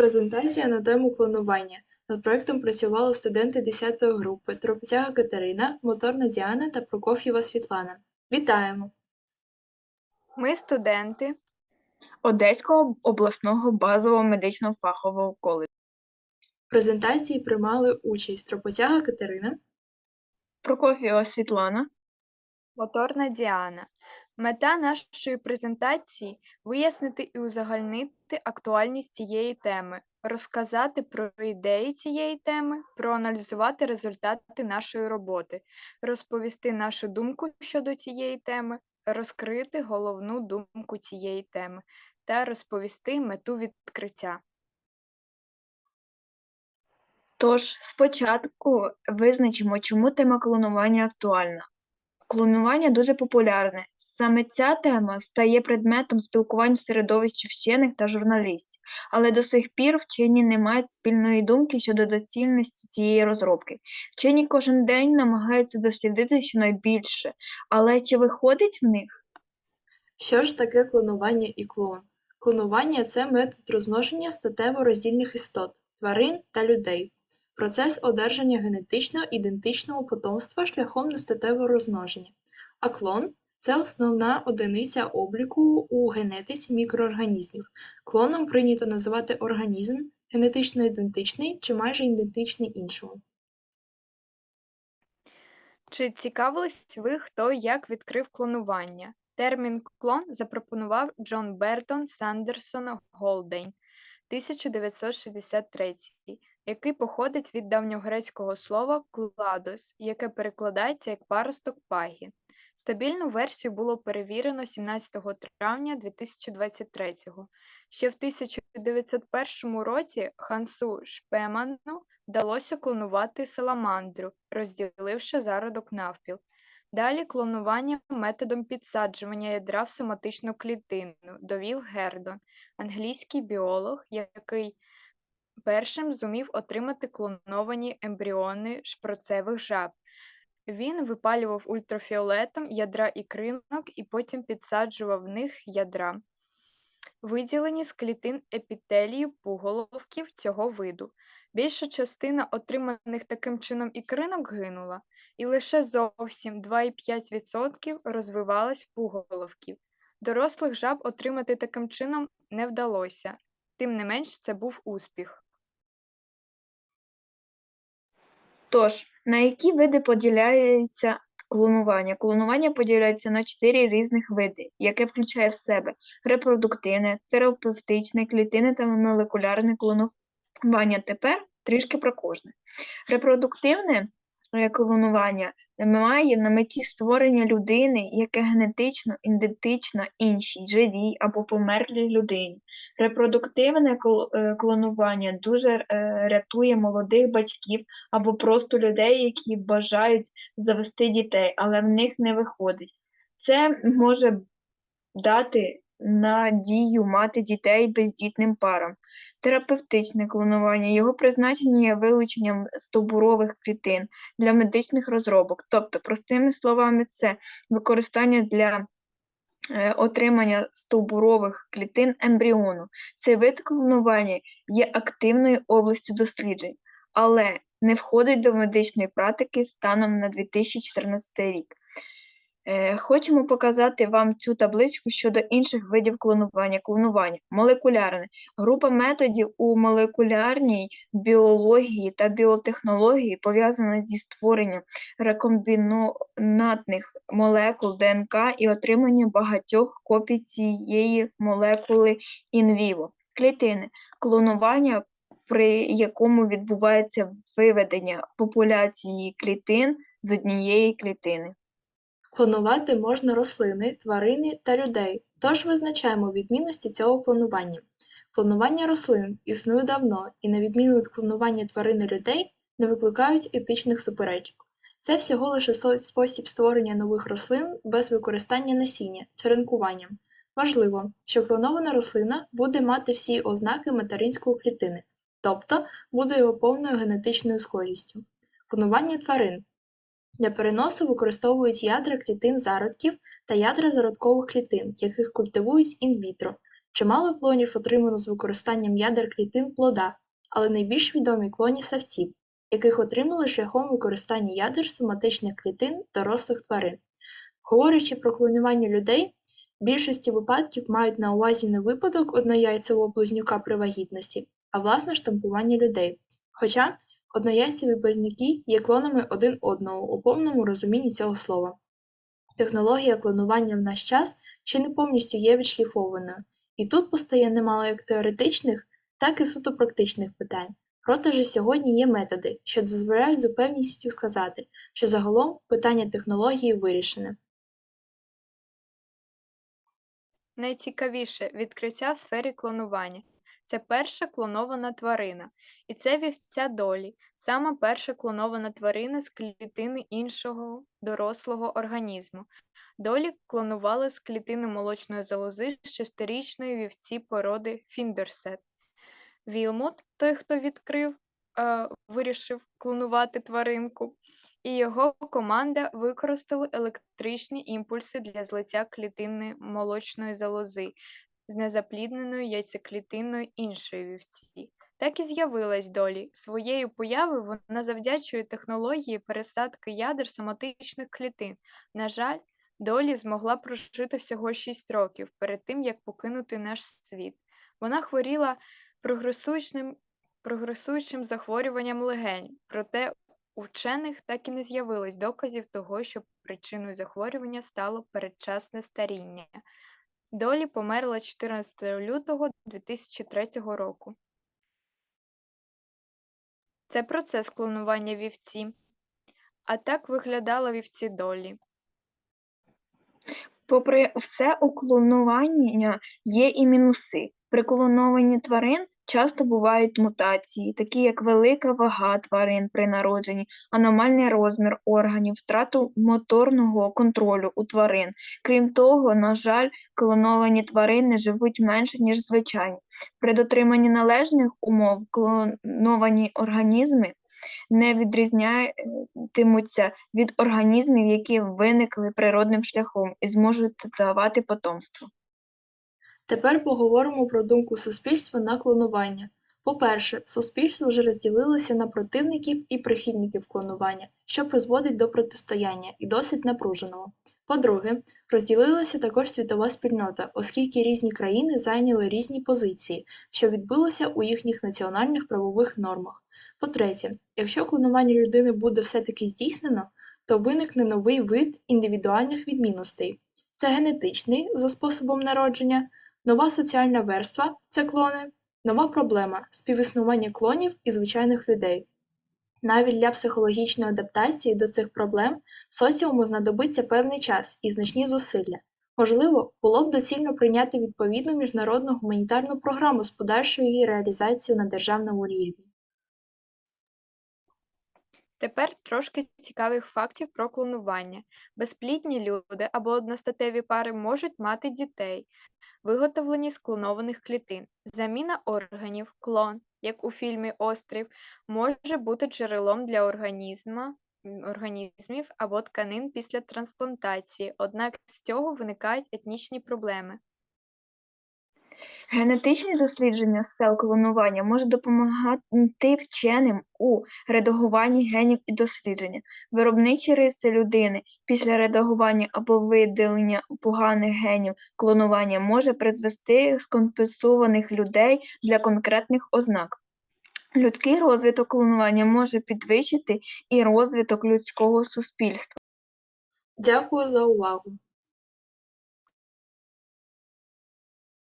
Презентація на тему клонування. Над проектом працювали студенти 10 групи Тропцяга Катерина, Моторна Діана та Прокоф'єва Світлана. Вітаємо! Ми студенти Одеського обласного базового медичного фахового коледжу. В презентації приймали участь Тропотяга Катерина, Прокоф'єва Світлана, Моторна Діана. Мета нашої презентації вияснити і узагальнити актуальність цієї теми, розказати про ідеї цієї теми, проаналізувати результати нашої роботи, розповісти нашу думку щодо цієї теми, розкрити головну думку цієї теми та розповісти мету відкриття. Тож, спочатку визначимо, чому тема клонування актуальна. Клонування дуже популярне. Саме ця тема стає предметом спілкувань в середовищі вчених та журналістів, але до сих пір вчені не мають спільної думки щодо доцільності цієї розробки. Вчені кожен день намагаються дослідити щонайбільше, але чи виходить в них? Що ж таке клонування і клон? Клонування це метод розмноження статево роздільних істот, тварин та людей. Процес одержання генетично ідентичного потомства шляхом нестатевого розмноження. А клон це основна одиниця обліку у генетиці мікроорганізмів. Клоном прийнято називати організм генетично ідентичний чи майже ідентичний іншому. Чи цікавились ви, хто як відкрив клонування? Термін клон запропонував Джон Бертон Сандерсон Голдейн 1963, який походить від давньогрецького слова кладос, яке перекладається як паросток пагі. Стабільну версію було перевірено 17 травня 2023. Ще в 1901 році Хансу Шпеману вдалося клонувати саламандру, розділивши зародок навпіл. Далі клонування методом підсаджування ядра в соматичну клітину довів Гердон, англійський біолог, який першим зумів отримати клоновані ембріони шпроцевих жаб. Він випалював ультрафіолетом ядра ікринок і потім підсаджував в них ядра, виділені з клітин епітелію пуголовків цього виду. Більша частина отриманих таким чином ікринок гинула, і лише зовсім 2,5% розвивалась в пуголовків. Дорослих жаб отримати таким чином не вдалося, тим не менш це був успіх. Тож, на які види поділяється клонування? Клонування поділяється на чотири різних види, яке включає в себе репродуктивне, терапевтичне, клітинне та молекулярне клонування. Тепер трішки про кожне. Репродуктивне е, клонування має на меті створення людини, яке генетично ідентична іншій живій або померлій людині. Репродуктивне е, клонування дуже е, рятує молодих батьків або просто людей, які бажають завести дітей, але в них не виходить. Це може дати надію мати дітей бездітним парам. Терапевтичне клонування. Його призначення є вилученням стовбурових клітин для медичних розробок. Тобто, простими словами, це використання для е, отримання стовбурових клітин ембріону. Цей вид клонування є активною областю досліджень, але не входить до медичної практики станом на 2014 рік. Е, Хочемо показати вам цю табличку щодо інших видів клонування. Клонування молекулярне. Група методів у молекулярній біології та біотехнології пов'язана зі створенням рекомбінантних молекул ДНК і отриманням багатьох копій цієї молекули інвіво. Клітини. Клонування, при якому відбувається виведення популяції клітин з однієї клітини. Клонувати можна рослини, тварини та людей, тож визначаємо відмінності цього клонування. Клонування рослин існує давно і, на відміну від клонування тварин людей, не викликають етичних суперечок. Це всього лише спосіб створення нових рослин без використання насіння черенкуванням. Важливо, що клонована рослина буде мати всі ознаки материнської клітини, тобто буде його повною генетичною схожістю. Клонування тварин для переносу використовують ядра клітин зародків та ядра зародкових клітин, яких культивують інвітро. Чимало клонів отримано з використанням ядер клітин плода, але найбільш відомі клоні савців, яких отримали шляхом використання ядер соматичних клітин дорослих тварин. Говорячи про клонування людей, в більшості випадків мають на увазі не випадок однояйцевого близнюка при вагітності, а власне штампування людей. Хоча однояйцеві близнюки є клонами один одного у повному розумінні цього слова. Технологія клонування в наш час ще не повністю є відшліфованою, і тут постає немало як теоретичних, так і суто практичних питань. Проте же сьогодні є методи, що дозволяють з упевненістю сказати, що загалом питання технології вирішене. Найцікавіше відкриття в сфері клонування. Це перша клонована тварина, і це вівця долі, сама перша клонована тварина з клітини іншого дорослого організму. Долі клонували з клітини молочної залози шестирічної вівці породи Фіндерсет. Вілмут, той, хто відкрив, е, вирішив клонувати тваринку, і його команда використали електричні імпульси для злиття клітини молочної залози з незаплідненою яйцеклітиною іншої вівці. Так і з'явилась долі. Своєю появою вона завдячує технології пересадки ядер соматичних клітин. На жаль, долі змогла прожити всього 6 років перед тим, як покинути наш світ. Вона хворіла прогресуючим, прогресуючим захворюванням легень, проте у вчених так і не з'явилось доказів того, що причиною захворювання стало передчасне старіння. Долі померла 14 лютого 2003 року. Це процес клонування вівці. А так виглядала вівці долі. Попри все у клонуванні є і мінуси. При клонованні тварин часто бувають мутації, такі як велика вага тварин при народженні, аномальний розмір органів, втрату моторного контролю у тварин. Крім того, на жаль, клоновані тварини живуть менше, ніж звичайні. При дотриманні належних умов клоновані організми не відрізнятимуться від організмів, які виникли природним шляхом і зможуть давати потомство. Тепер поговоримо про думку суспільства на клонування. По-перше, суспільство вже розділилося на противників і прихильників клонування, що призводить до протистояння і досить напруженого. По-друге, розділилася також світова спільнота, оскільки різні країни зайняли різні позиції, що відбилося у їхніх національних правових нормах. По-третє, якщо клонування людини буде все-таки здійснено, то виникне новий вид індивідуальних відмінностей. Це генетичний за способом народження, нова соціальна верства це клони, нова проблема співіснування клонів і звичайних людей. Навіть для психологічної адаптації до цих проблем соціуму знадобиться певний час і значні зусилля. Можливо, було б доцільно прийняти відповідну міжнародну гуманітарну програму з подальшою її реалізацією на державному рівні. Тепер трошки цікавих фактів про клонування. Безплідні люди або одностатеві пари можуть мати дітей, виготовлені з клонованих клітин. Заміна органів, клон, як у фільмі Острів, може бути джерелом для організма, м, організмів або тканин після трансплантації, однак з цього виникають етнічні проблеми. Генетичні дослідження сел клонування можуть допомагати вченим у редагуванні генів і дослідження. Виробничі риси людини після редагування або видалення поганих генів клонування може призвести скомпенсованих людей для конкретних ознак. Людський розвиток клонування може підвищити і розвиток людського суспільства. Дякую за увагу!